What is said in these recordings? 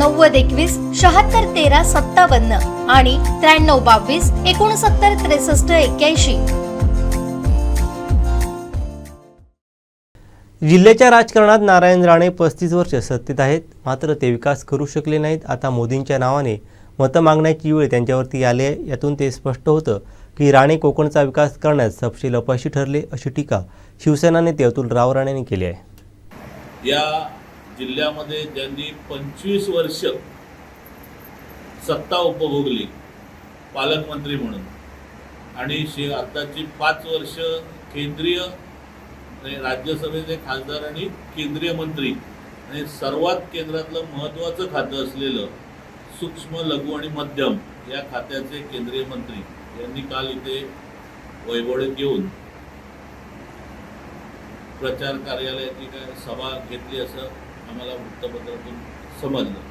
नव्वद एकवीस शहात्तर तेरा सत्तावन्न आणि त्र्याण्णव बावीस एकोणसत्तर त्रेसष्ट एक्क्याऐंशी. जिल्ह्याच्या राजकारणात नारायण राणे पस्तीस वर्ष सत्तेत आहेत. मात्र ते विकास करू शकले नाहीत. आता मोदींच्या नावाने मतं मागण्याची वेळ त्यांच्यावरती आली आहे. यातून ते स्पष्ट होतं की राणे कोकणचा विकास करण्यात सपशेल अपयशी ठरले अशी टीका शिवसेना नेते अतुल राव राणेंनी केली आहे. या जिल्ह्यामध्ये ज्यांनी पंचवीस वर्ष सत्ता उपभोगली पालकमंत्री म्हणून. आणि शे आत्ताची पाच वर्ष केंद्रीय राज्यसभेचे खासदार आणि केंद्रीय मंत्री आणि सर्वात केंद्रातलं महत्त्वाचं खातं असलेलं सूक्ष्म लघु आणि मध्यम या खात्याचे केंद्रीय मंत्री यांनी काल इथे वैभवडे घेऊन प्रचार कार्यालयाची काय सभा घेतली असं आम्हाला वृत्तपत्रातून समजलं.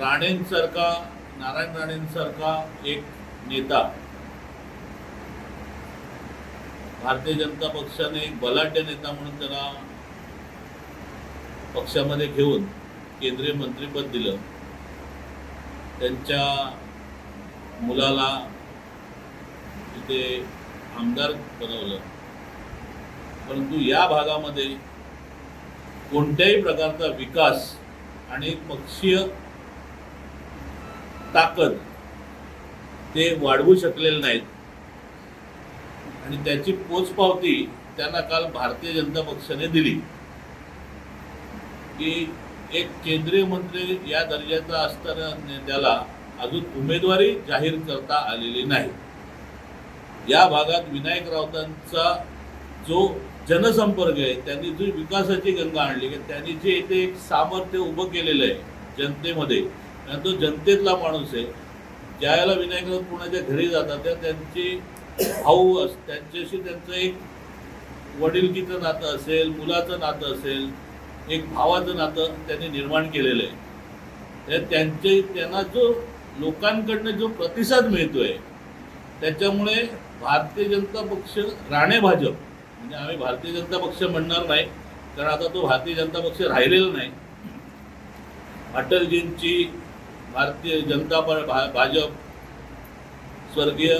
राणेंसारखा नारायण राणेंसारखा एक नेता भारतीय जनता पक्षाने एक बलाढ्य नेता म्हणून त्याला पक्षामध्ये घेऊन केंद्रीय मंत्रीपद दिलं. त्यांच्या मुलाला तिथे आमदार बनवलं. परंतु या भागामध्ये कोणत्याही प्रकारचा विकास आणि पक्षीय ताकद ते वाढवू शकलेले नाहीत. आणि त्याची पोचपावती त्यांना काल भारतीय जनता पक्षाने दिली. की एक केंद्रीय मंत्री या दर्जाचा असताना त्याला अजून उमेदवारी जाहीर करता आलेली नाही. या भागात विनायक राऊतांचा जो जनसंपर्क आहे त्यांनी जी विकासाची गंगा आणली की त्यांनी जे इथे एक सामर्थ्य उभं केलेलं आहे जनतेमध्ये आणि तो जनतेतला माणूस आहे ज्याला विनायकनाथ राऊत पुण्याच्या घरी जातात त्या त्यांची भाऊ अस त्यांच्याशी त्यांचं एक वडिलकीचं नातं असेल मुलाचं नातं असेल एक भावाचं नातं त्यांनी निर्माण केलेलं आहे. तर त्यांचे त्यांना जो लोकांकडनं जो प्रतिसाद मिळतोय त्याच्यामुळे भारतीय जनता पक्ष राणे भाजप म्हणजे आम्ही भारतीय जनता पक्ष म्हणणार नाही कारण आता तो भारतीय जनता पक्ष राहिलेला नाही. अटलजींची भारतीय जनता भा- भाजप स्वर्गीय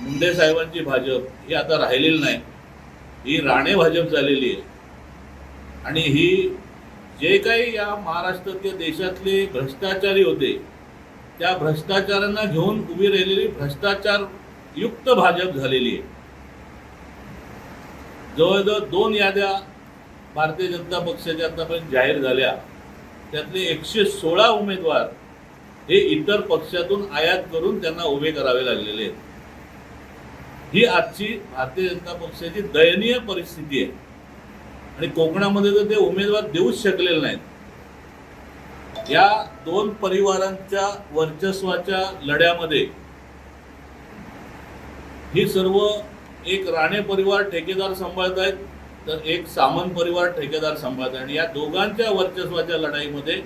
मुंडे साहेबांची भाजप ही आता राहिलेली नाही. ही राणे भाजप झालेली आहे. आणि ही जे काही या महाराष्ट्रातल्या देशातले भ्रष्टाचारी होते त्या भ्रष्टाचारांना घेऊन उभी राहिलेली भ्रष्टाचार युक्त भाजप झालेली आहे. जवळजवळ दोन याद्या भारतीय जनता पक्षाच्या आतापर्यंत जाहीर झाल्या. त्यातले एकशे सोळा उमेदवार हे इतर पक्षातून आयात करून त्यांना उभे करावे लागलेले आहेत. ही आजची भारतीय जनता पक्षाची दयनीय परिस्थिती आहे. आणि कोकणामध्ये तर ते उमेदवार देऊच शकलेले नाहीत. या दोन परिवारांच्या वर्चस्वाच्या लढ्यामध्ये ही सर्व एक राणे परिवार ठेकेदार सांभाळत आहेत तर एक सामंत परिवार ठेकेदार सांभाळत आहे आणि या दोघांच्या वर्चस्वाच्या लढाईमध्ये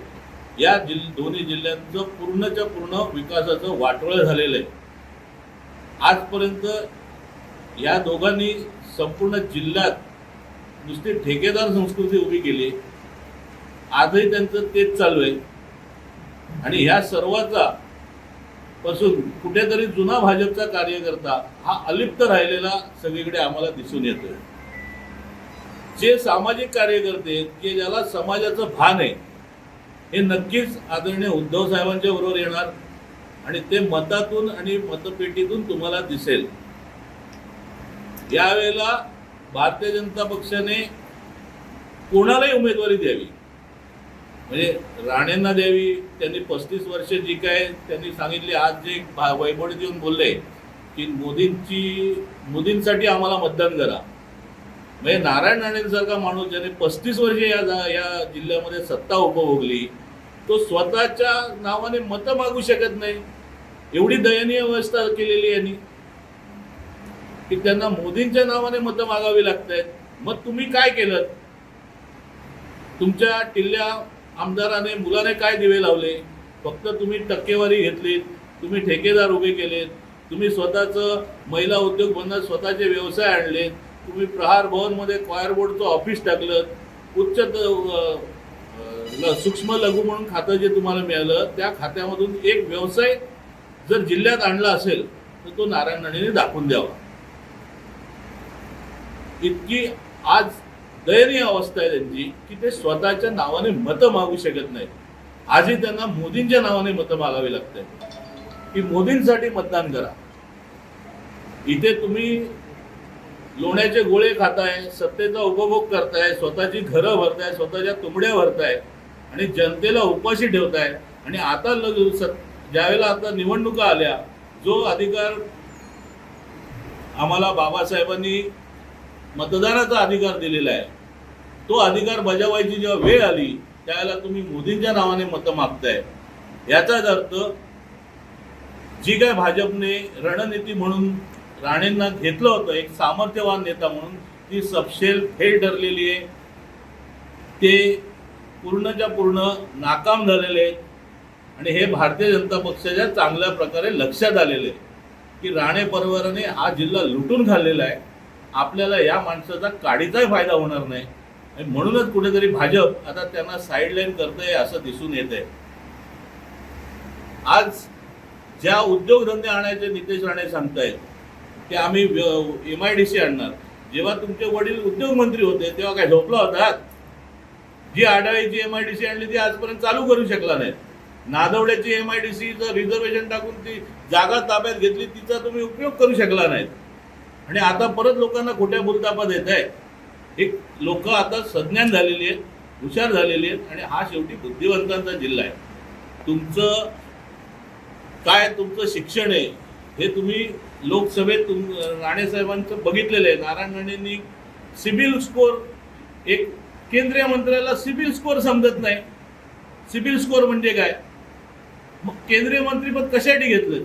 या जिल दोन्ही जिल्ह्यांचं पूर्णच्या पूर्ण विकासाचं वाटोळं झालेलं आहे. आजपर्यंत या दोघांनी संपूर्ण जिल्ह्यात नुसती ठेकेदार संस्कृती उभी केली आजही त्यांचं तेच चालू आहे. आणि ह्या सर्वाचा पासून कुठेतरी जुना भाजपचा कार्यकर्ता हा अलिप्त राहिलेला सगळीकडे आम्हाला दिसून येतोय. जे सामाजिक कार्यकर्ते जे की ज्याला समाजाचं भान आहे हे नक्कीच आदरणीय उद्धव साहेबांच्या बरोबर येणार आणि ते मतातून आणि मतपेटीतून तुम्हाला दिसेल. यावेळेला भारतीय जनता पक्षाने कोणालाही उमेदवारी द्यावी. म्हणजे राणेंना द्यावी त्यांनी पस्तीस वर्ष जी काय त्यांनी सांगितली आज जे भा- वैभवडीत येऊन बोलले की मोदींची मोदींसाठी आम्हाला मतदान करा. म्हणजे नारायण राणेंसारखा माणूस ज्याने पस्तीस वर्ष या या जिल्ह्यामध्ये सत्ता उपभोगली तो स्वतःच्या नावाने मतं मागू शकत नाही. एवढी दयनीय व्यवस्था केलेली यांनी. की त्यांना मोदींच्या नावाने मतं मागावी लागत आहेत मग तुम्ही काय केलं? तुमच्या टिल्ल्या आमदाराने मुलाने काय दिवे लावले? फक्त तुम्ही टक्केवारी घेतलीत तुम्ही ठेकेदार उभे केलेत तुम्ही स्वतःचं महिला उद्योग बंधात स्वतःचे व्यवसाय आणले तुम्ही प्रहार भवनमध्ये क्वायर बोर्डचं ऑफिस टाकलं उच्च ल- सूक्ष्म लघु म्हणून खातं जे तुम्हाला मिळालं त्या खात्यामधून एक व्यवसाय जर जिल्ह्यात आणला असेल तर तो नारायण राणेने दाखवून द्यावा. इतकी आज दयनीय अवस्था आहे त्यांची की ते स्वतःच्या नावाने मतं मागू शकत नाहीत. आजही त्यांना मोदींच्या नावाने मतं मागावी लागत. आहेत की मोदींसाठी मतदान करा. इथे तुम्ही लोण्याचे गोळे खाताय सत्तेचा उपभोग करताय स्वतःची घरं भरताय स्वतःच्या तुंबड्या भरताय आणि जनतेला उपाशी ठेवताय आणि आता लग ज्यावेळेला आता निवडणुका आल्या जो अधिकार आम्हाला बाबासाहेबांनी मतदानाचा अधिकार दिलेला आहे. तो अधिकार बजावायची जेव्हा वेळ आली त्यावेळेला तुम्ही मोदींच्या नावाने मतं मागताय. याचाच अर्थ जी काय भाजपने रणनीती म्हणून राणेंना घेतलं होतं एक सामर्थ्यवान नेता म्हणून ती सपशेल फेल ठरलेली आहे. ते पूर्णच्या पूर्ण नाकाम झालेले आहेत. आणि हे भारतीय जनता पक्षाच्या चांगल्या प्रकारे लक्षात आलेले आहे की राणे परिवाराने हा जिल्हा लुटून खाल्लेला आहे. आपल्याला या माणसाचा काडीचाही फायदा होणार नाही. आणि म्हणूनच कुठेतरी भाजप आता त्यांना साईडलाईन करतंय असं दिसून येत आहे आज ज्या उद्योगधंदे आणायचे नितेश राणे सांगतायत की आम्ही एम आय डी सी आणणार. जेव्हा तुमचे वडील उद्योगमंत्री होते तेव्हा काय झोपला होता? जी आढाळीची एम आय डी सी आणली ती आजपर्यंत चालू करू शकला नाही. नादवड्याची एम आय डी सीचं रिझर्वेशन टाकून ती जागा ताब्यात घेतली तिचा तुम्ही उपयोग करू शकला नाहीत. आणि आता परत लोकांना खोट्या बुलतापा देत आहे एक लोक आता सज्ञान झालेली आहेत हुशार झालेली आहेत आणि हा शेवटी बुद्धिवंतांचा जिल्हा आहे. तुमचं काय तुमचं शिक्षण आहे हे तुम्ही लोकसभेत तुम राणेसाहेबांचं बघितलेलं आहे. नारायण राणेंनी सिबिल स्कोर एक केंद्रीय मंत्र्याला सिबिल स्कोर समजत नाही. सिबिल स्कोर म्हणजे काय? मग केंद्रीय मंत्रीपद कशासाठी घेतलं?